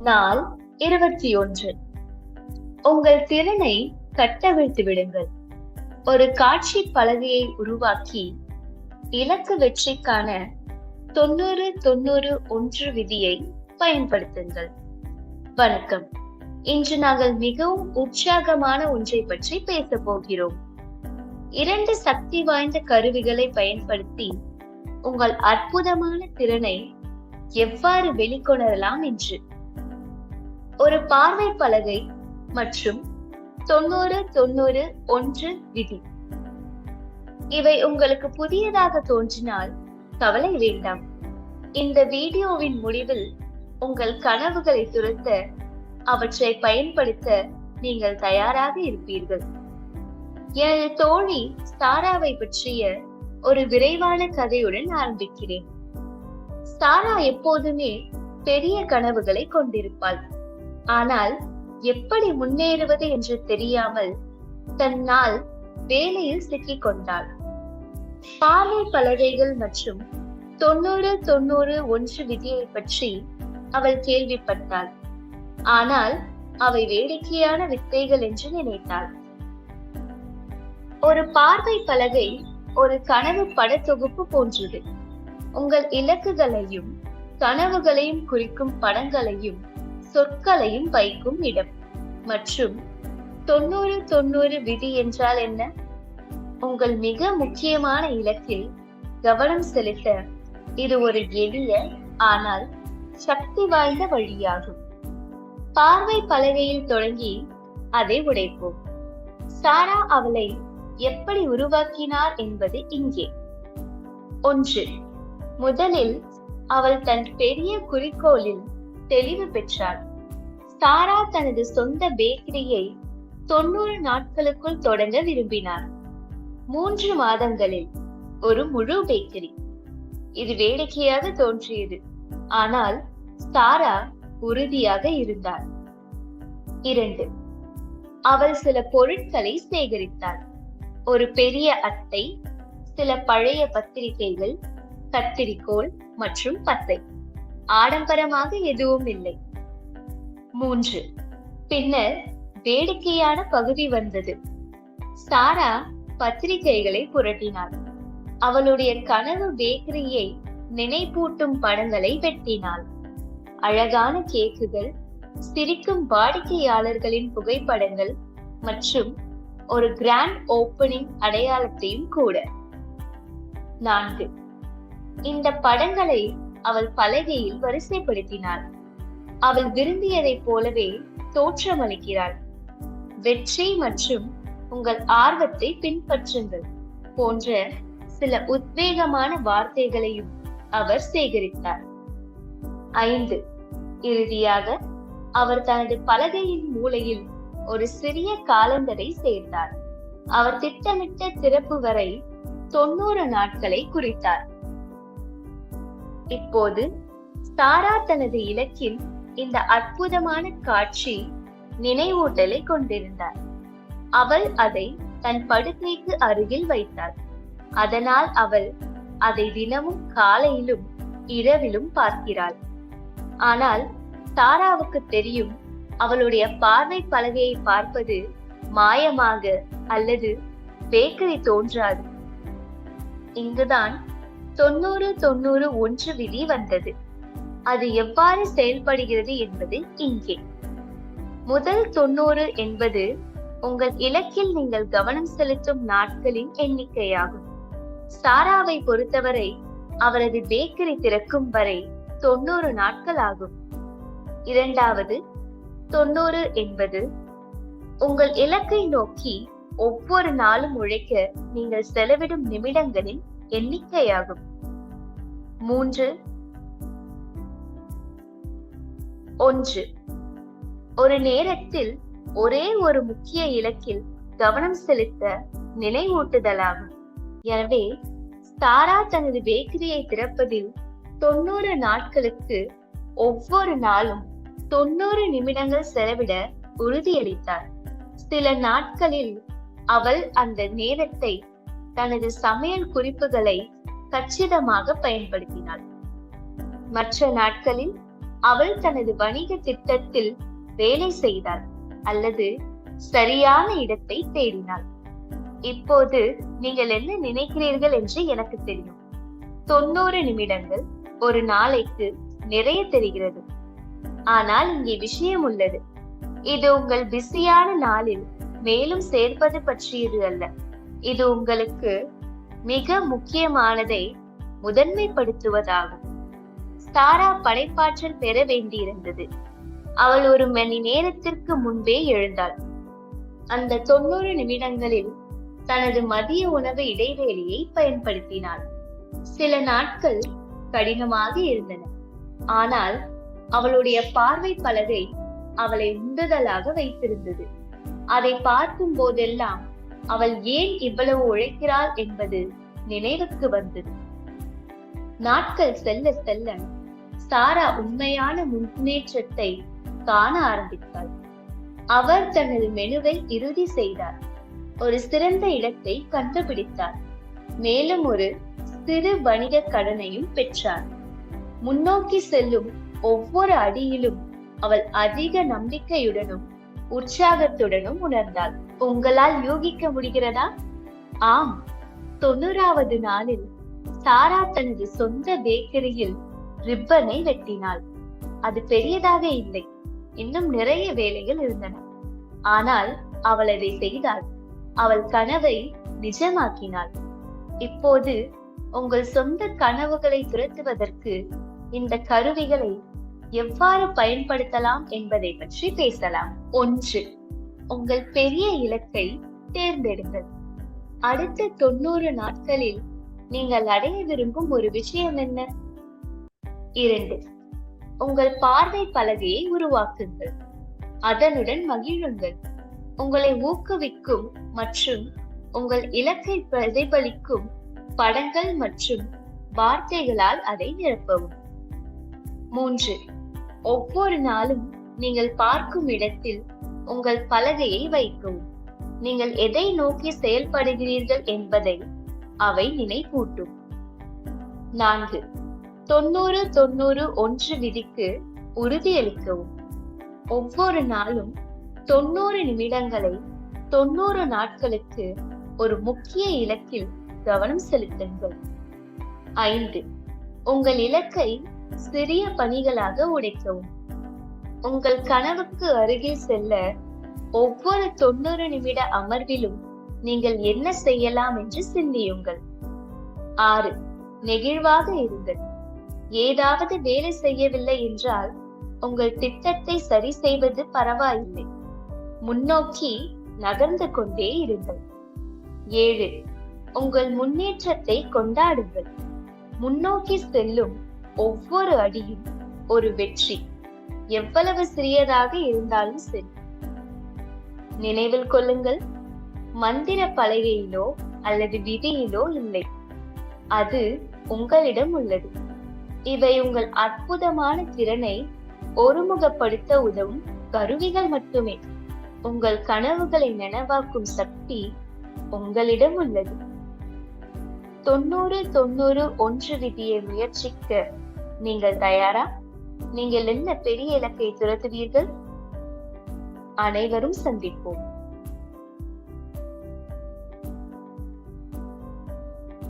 நாள் இருபத்தி ஒன்று உங்கள் திறனை கட்டவிழ்த்து விடுங்கள். ஒரு காட்சி பலகையை உருவாக்கி இலக்கு வெற்றிக்கான தொண்ணூறு தொண்ணூறு ஒன்று விதியை பயன்படுத்துங்கள். வணக்கம். இன்று நாங்கள் மிகவும் உற்சாகமான ஒன்றை பற்றி பேச போகிறோம். இரண்டு சக்தி வாய்ந்த கருவிகளை பயன்படுத்தி உங்கள் அற்புதமான திறனை எவ்வாறு வெளிக்கொணரலாம் என்று. ஒரு பார்வை பலகை மற்றும் தொண்ணூறு தொண்ணூறு ஒன்று விதி. இவை உங்களுக்கு புதியதாக தோன்றினால் கவலை வேண்டாம். இந்த வீடியோவின் முடிவில் உங்கள் கனவுகளை துரத்த அவற்றை பயன்படுத்த நீங்கள் தயாராக இருப்பீர்கள். எனது தோழி ஸ்தாராவை பற்றிய ஒரு விரைவான கதையுடன் ஆரம்பிக்கிறேன். ஸ்தாரா எப்போதுமே பெரிய கனவுகளை கொண்டிருப்பாள். ஆனால் எப்படி முன்னேறுவது என்று தெரியாமல் தன்னால் வேலையில் சிக்கிக் கொண்டாள் பார்வை பலகைகள் மற்றும் தொண்ணூறு தொண்ணூறு ஒன்று விதியை பற்றி அவள் கேள்விப்பட்டாள். ஆனால் அவை வேடிக்கையான வித்தைகள் என்று நினைத்தாள். ஒரு பார்வை பலகை ஒரு கனவு படத்தொகுப்பு போன்றது. உங்கள் இலக்குகளையும் கனவுகளையும் குறிக்கும் படங்களையும் சொற்களையும் வைக்கும் இடம். மற்றும் தொண்ணூறு தொண்ணூறு விதி என்றால் என்ன? உங்கள் மிக முக்கியமான இலக்கில் கவனம் செலுத்த இது ஒரு எளிய ஆனால் சக்தி வாய்ந்த வழியாகும். பார்வை பலகையில் தொடங்கி அதை உடைப்போம். சாரா அவளை எப்படி உருவாக்கினார் என்பது இங்கே. ஒன்று முதலில் அவள் தன் பெரிய குறிக்கோளில் தெளிவு பெற்றார். தாரா தனது சொந்த பேக்கரியை தொண்ணூறு நாட்களுக்குள் தொடங்க விரும்பினார். மூன்று மாதங்களில் ஒரு முழு பேக்கரி இது வேடிக்கையாக தோன்றியது. ஆனால் தாரா உறுதியாக இருந்தார். இரண்டு அவள் சில பொருட்களை சேகரித்தாள் ஒரு பெரிய அட்டை சில பழைய பத்திரிகைகள் கத்திரிக்கோள் மற்றும் பத்தை. ஆடம்பரமாக எதுவும் இல்லை. மூன்று. பின்னர் வேடிக்கையான பகுதி வந்தது. சாரா பத்திரிகைகளை புரட்டினாள். அவளுடைய கனவு பேக்கரியை நினைப்பூட்டும் படங்களை வெட்டினாள். அழகான கேக்குகள் சிரிக்கும் வாடிக்கையாளர்களின் புகைப்படங்கள் மற்றும் ஒரு கிராண்ட் ஓப்பனிங் அடையாளத்தையும் கூட. நான்கு. இந்த படங்களை அவள் பலகையில் வரிசைப்படுத்தினாள். அவள் விரும்பியதைப் போலவே தோற்றமளிக்கிறாள் வெற்றி மற்றும் உங்கள் ஆர்வத்தை பின்பற்றுங்கள் போன்ற சில உத்வேகமான வார்த்தைகளையும் அவர் சேகரித்தார். ஐந்து. இறுதியாக அவர் தனது பலகையின் மூலையில் ஒரு சிறிய காலண்டரை சேர்த்தார். அவர் திட்டமிட்ட திறப்பு வரை தொண்ணூறு நாட்களை குறித்தார். இப்போது தாரா தனது இலக்கில் இந்த அற்புதமான காட்சி நினைவூட்டலை கொண்டிருந்தார். அவள் அதை தன் படுக்கைக்கு அருகில் வைத்தாள். அதனால் அவள் அதை தினமும் காலையிலும் இரவிலும் பார்க்கிறாள். ஆனால் தாராவுக்கு தெரியும் அவளுடைய பார்வை பலகையை பார்ப்பது மாயமாக அல்லது பேக்கரி தோன்றாது. இங்குதான் தொண்ணூறு தொண்ணூறு ஒன்று விதி வந்தது. அது எவ்வாறு செயல்படுகிறது என்பது இங்கே. முதல் தொண்ணூறு என்பது உங்கள் இலக்கில் நீங்கள் கவனம் செலுத்தும் நாட்களின் எண்ணிக்கையாகும். சாராவை பொறுத்தவரை அவரது பேக்கரி திறக்கும் வரை தொண்ணூறு நாட்கள் ஆகும். இரண்டாவது தொண்ணூறு என்பது உங்கள் இலக்கை நோக்கி ஒவ்வொரு நாளும் உழைக்க நீங்கள் செலவிடும் நிமிடங்களின் எண்ணிக்கையாகும். மூன்று. ஒன்று. ஒரு நேரத்தில் ஒரே ஒரு முக்கிய இலக்கில் கவனம் செலுத்த நினைவூட்டுதலாகும். எனவே தாரா தனது பேக்கரியை திறப்பதில் தொண்ணூறு நாட்களுக்கு ஒவ்வொரு நாளும் தொண்ணூறு நிமிடங்கள் செலவிட உறுதியளித்தார். சில நாட்களில் அவள் அந்த நேரத்தை தனது சமையல் குறிப்புகளை கச்சிதமாக பயன்படுத்தினாள். மற்ற நாட்களில் அவள் தனது வணிக திட்டத்தில் வேலை செய்தாள் அல்லது சரியான இடத்தை தேடினாள். இப்போது நீங்கள் என்ன நினைக்கிறீர்கள் என்று எனக்கு தெரியும். தொண்ணூறு நிமிடங்கள் ஒரு நாளைக்கு நிறைய தெரிகிறது. ஆனால் இங்கே விஷயம் உள்ளது. இது உங்கள் பிஸியான நாளில் மேலும் சேர்ப்பது பற்றியது அல்ல. இது உங்களுக்கு மிக முக்கியமானதை முதன்மைப்படுத்துவதாகும். தாரா படைப்பாற்றல் பெற வேண்டியிருந்தது. அவள் ஒரு மணி நேரத்திற்கு முன்பே எழுந்தாள். அந்த தொண்ணூறு நிமிடங்களில் தனது மதிய உணவு இடைவேளையை பயன்படுத்தினாள். சில நாட்கள் கடினமாக இருந்தன. ஆனால் அவளுடைய பார்வை பலகை அவளை உந்துதலாக வைத்திருந்தது. அதை பார்க்கும் போதெல்லாம் அவள் ஏன் இவ்வளவு உழைக்கிறாள் என்பது நினைவுக்கு வந்தது. நாட்கள் செல்ல செல்ல சாரா உண்மையான முன்னேற்றத்தை காண ஆரம்பித்தாள். அவர் தனது மெனுவை இறுதி செய்தார். ஒரு சிறந்த இடத்தை கண்டுபிடித்தார். மேலும் ஒரு சிறு வணிக கடனையும் பெற்றார். முன்னோக்கி செல்லும் ஒவ்வொரு அடியிலும் அவள் அதிக நம்பிக்கையுடனும் உற்சாகத்துடனும் உணர்ந்தாள். உங்களால் யூகிக்க முடிகிறதா? ஆம். தொண்ணூறாவது நாளில் சாரா தனது சொந்த பேக்கரியில் ரிப்பனை வெட்டினாள். அது பெரியதாக இல்லை. இன்னும் நிறைய வேலைகள் இருந்தன. ஆனால் அவள் அதை செய்தாள். அவள் கனவை நிஜமாக்கினாள். இப்போது உங்கள் சொந்த கனவுகளை துரத்துவதற்கு இந்த கருவிகளை எவ்வாறு பயன்படுத்தலாம் என்பதை பற்றி பேசலாம். ஒன்று. உங்கள் பெரிய இலக்கை தேர்ந்தெடுங்கள். அடுத்த தொண்ணூறு நாட்களில் நீங்கள் அடைய விரும்பும் ஒரு விஷயம் என்ன? இரண்டு உங்கள் பார்வை பலகையை உருவாக்குங்கள். அதனுடன் மகிழுங்கள். உங்களை ஊக்குவிக்கும் மற்றும் உங்கள் இலக்கை பிரதிபலிக்கும் படங்கள் மற்றும் வார்த்தைகளால் அதை நிரப்பவும். மூன்று ஒவ்வொரு நாளும் நீங்கள் பார்க்கும் இடத்தில் உங்கள் பலகையை வைக்கும். நீங்கள் எதை நோக்கி செயல்படுகிறீர்கள் என்பதை அவை நினைப்பூட்டும். நான்கு. தொண்ணூறு தொண்ணூறு ஒன்று விதிக்கு உறுதியளிக்கவும். ஒவ்வொரு நாளும் தொண்ணூறு நிமிடங்களை தொண்ணூறு நாட்களுக்கு ஒரு முக்கிய இலக்கில் கவனம் செலுத்துங்கள். ஐந்து. உங்கள் இலக்கை சிறிய பணிகளாக உடைக்கவும். உங்கள் கனவுக்கு அருகில் செல்ல ஒவ்வொரு தொண்ணூறு நிமிட அமர்விலும் நீங்கள் என்ன செய்யலாம் என்று சிந்தியுங்கள். ஆறு நெகிழ்வாக இருங்கள். ஏதாவது வேலை செய்யவில்லை என்றால் உங்கள் திட்டத்தை சரி செய்வது பரவாயில்லை. முன்னோக்கி நகர்ந்து கொண்டே இருங்கள். ஏழு உங்கள் முன்னேற்றத்தை கொண்டாடுங்கள். முன்னோக்கி செல்லும் ஒவ்வொரு அடியும் ஒரு வெற்றி. எவ்வளவு சிறியதாக இருந்தாலும் சரி. நினைவில் கொள்ளுங்கள் மந்திர பலகையிலோ அல்லது விதியிலோ இல்லை. அது உங்களிடம் உள்ளது. இவை உங்கள் அற்புதமான திறனை ஒருமுகப்படுத்த உதவும் கருவிகள் மட்டுமே. உங்கள் கனவுகளை நனவாக்கும் சக்தி உங்களிடம் உள்ளது. தொண்ணூறு தொண்ணூறு ஒன்று விதியை முயற்சிக்க நீங்கள் தயாரா? நீங்கள் என்ன பெரிய இலக்கை துரத்துவீர்கள்? அனைவரும் சந்திப்போம்.